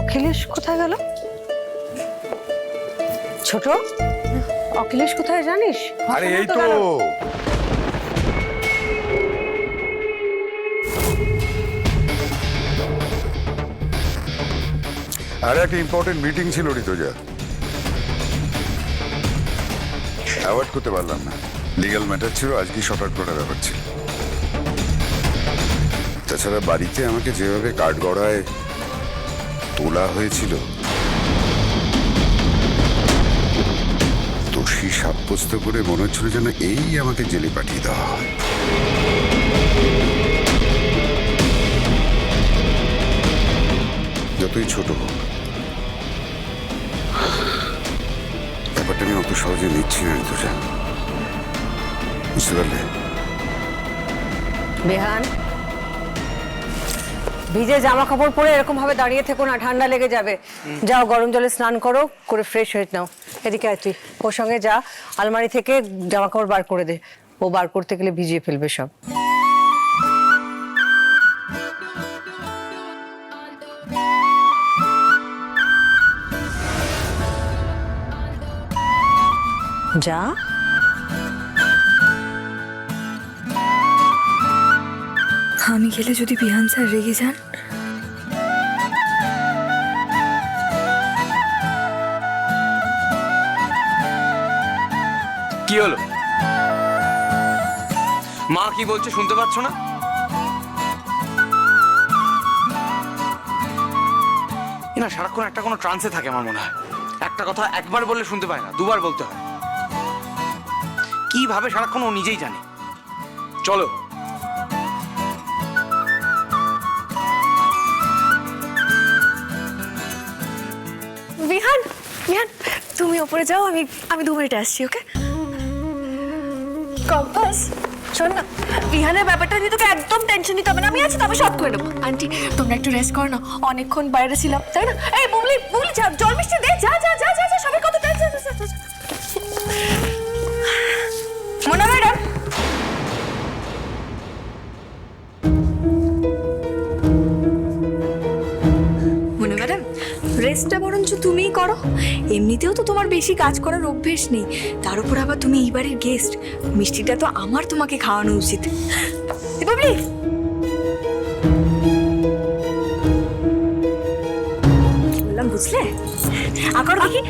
অখিলেশ কোথায় গেল? ছোট অখিলেশ কোথায় জানিস? আরে এই তো। আরে একটা ইম্পর্টেন্ট মিটিং ছিল ঋতুজা। অ্যাভয়েড করতে পারলাম না। লিগ্যাল ম্যাটার ছিল আজকে শর্ট আউট করার ব্যাপার ছিল। তাছাড়া বাড়িতে আমাকে যেভাবে কাঠ গড়ায় তোলা হয়েছিল। দোষী সাব্যস্ত করে মনে হচ্ছিল যেন এই আমাকে জেলে পাঠিয়ে দেওয়া হয়। যতই ছোট হোক, ব্যাপারটা আমি অত সহজে নিচ্ছি না, ঋতুজা। বুঝতে পারলে? বেহান ভিজে জামা কাপড় পরে এরকম ভাবে দাঁড়িয়ে থেকো না, ঠান্ডা লেগে যাবে। যাও, গরম জলে স্নান করো, করে ফ্রেশ হয়ে নাও। এদিকে তুই, ওর সঙ্গে যা, আলমারি থেকে জামা কাপড় বার করে দে। ও বার করতে গেলে ভিজিয়ে ফেলবে সব। যা। আমি গেলে যদি বিহান স্যার রেগে যান? কি হলো? মা কি বলছে শুনতে পাচ্ছ না? না, সারাক্ষণ একটা কোনো ট্রান্সে থাকে আমার মনে হয়। একটা কথা একবার বললে শুনতে পায় না, দুবার বলতে হয়। কীভাবে সারাক্ষণ ও নিজেই জানে। চলো বিহান তুমি ওপরে যাও, আমি আমি দু মিনিটে আসছি, ওকে? কম্পাস, শোন না বিহানের ব্যাপারটা নিয়ে তোকে একদম টেনশন নিতে হবে না, আমি আছি তবে সব করে নেব আন্টি, তোমরা একটু রেস্ট করো না, অনেকক্ষণ বাইরে ছিলাম, তাই না? এই, বুবলি বুবলি, যা, জল মিষ্টি দে, যা যা যা যা যা, সবাই কত টেনশন রেস্টটা বরঞ্চ তুমিই করো। এমনিতেও তো তোমার বেশি কাজ করার অভ্যেস নেই। তার উপর আবার তুমি এইবারের গেস্ট মিষ্টিটা তো আমার তোমাকে খাওয়ানো উচিত। বুঝলে? আকর দেখি।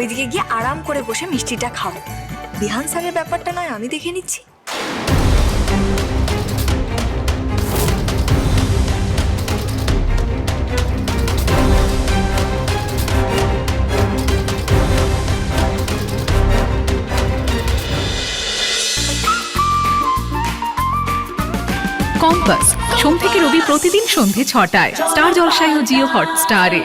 ওইদিকে গিয়ে আরাম করে বসে মিষ্টিটা খাও। বিহান স্যারের ব্যাপারটা নয়, আমি দেখে নিচ্ছি। কম্পাস, সোম থেকে রবি প্রতিদিন সন্ধে ছটায়। স্টার জলসায় ও জিও হটস্টারে।